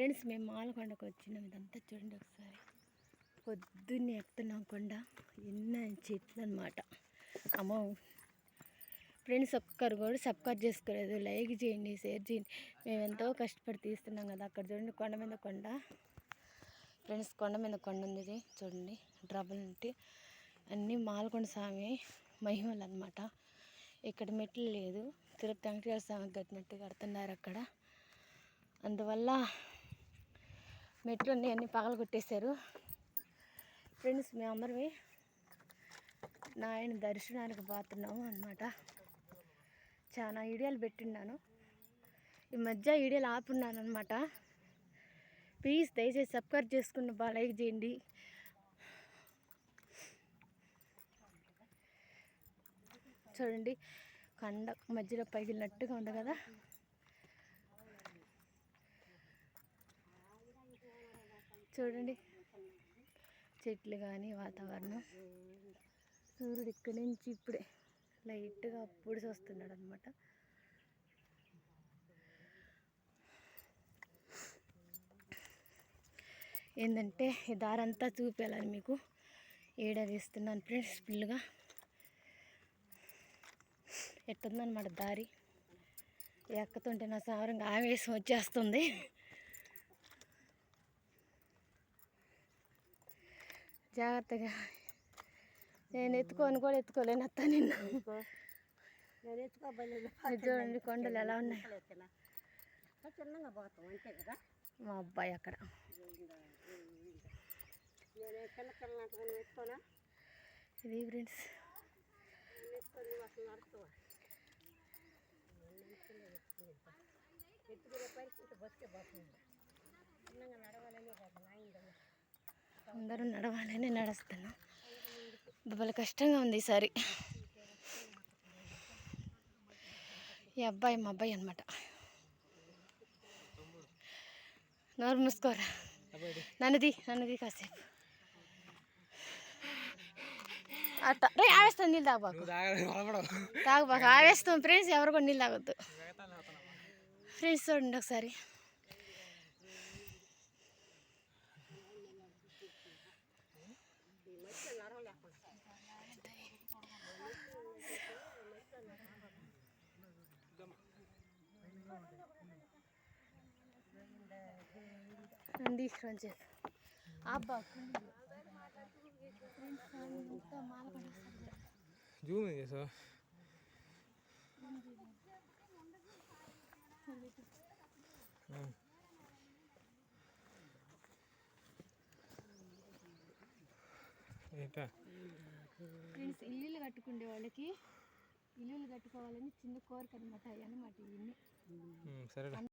Friends మేము మాలకొండకు వచ్చినాం. ఇదంతా చూడండి ఒకసారి. పొద్దున్నే ఎక్కుతున్నాం కొండ. ఎన్న చెట్లు అనమాట అమ్మో. ఫ్రెండ్స్ ఒక్కరు కూడా సబ్స్క్రైబ్ చేసుకోలేదు. లైక్ చేయండి షేర్ చేయండి. మేము ఎంతో కష్టపడి తీస్తున్నాం కదా. అక్కడ చూడండి కొండ మీద కొండ. ఫ్రెండ్స్ కొండ మీద కొండ ఉంది చూడండి. డ్రబుల్ ఉంటే అన్నీ మాలకొండ స్వామి మహిమలు అనమాట ఇక్కడ మెట్లు లేదు. తిరుపతి వెంకటేశ్వర స్వామి కట్టినట్టు కడుతున్నారు అక్కడ. అందువల్ల మెట్లు అన్నీ పగల కొట్టేశారు. ఫ్రెండ్స్ మేము నాయన నా ఆయన దర్శనానికి పోతున్నాము అనమాట చాలా వీడియోలు పెట్టిన్నాను. ఈ మధ్య వీడియోలు ఆపున్నాను అనమాట ప్లీజ్ దయచేసి సబ్స్క్రైబ్ చేసుకున్న బాగా లైక్ చేయండి. చూడండి కండ మధ్యలో పగిలినట్టుగా ఉంది కదా. చూడండి. చెట్లు కానీ వాతావరణం. సూర్యుడు ఇక్కడి నుంచి ఇప్పుడే లైట్గా అప్పుడు వస్తున్నాడు అనమాట ఏంటంటే ఈ దారంతా చూపించాలని మీకు ఏడ తీస్తున్నాను ఫ్రెండ్స్ ఫుల్గా ఎట్టుందనమాట దారి? ఎక్కతుంటే నా సారంగా ఆవేశం వచ్చేస్తుంది. జాగ్రత్తగా. నేను ఎత్తుకొని కూడా ఎత్తుకోలేను అత్త నిన్ను. చూడండి కొండలు ఎలా ఉన్నాయి? మా అబ్బాయి అక్కడ. ఇది ఫ్రెండ్స్. ఎత్తుకొని పరిస్థితి బతికే పోతుంది అందరూ నడవాలని నడుస్తున్నాం భలే కష్టంగా ఉంది ఈసారి ఈ అబ్బాయి మా అబ్బాయి అనమాట నోరు మూసుకోరా నన్నది నన్నది కాసేపు అట్ట రే ఆవేస్తాం నీళ్ళు తాగబాకు తాగబాకు ఆవేస్తాం ఫ్రెండ్స్ ఎవరు కూడా నీళ్ళు తాగొద్దు ఫ్రెండ్స్ చూడండి ఒకసారి రండి రండి అబ్బా జూమ్ ఏంటా? ఫ్రెండ్స్ ఇల్లులు కట్టుకునే వాళ్ళకి ఇల్లులు కట్టుకోవాలని చిన్న కోరిక అనమాట అనమాట ఇవన్నీ. సరేలే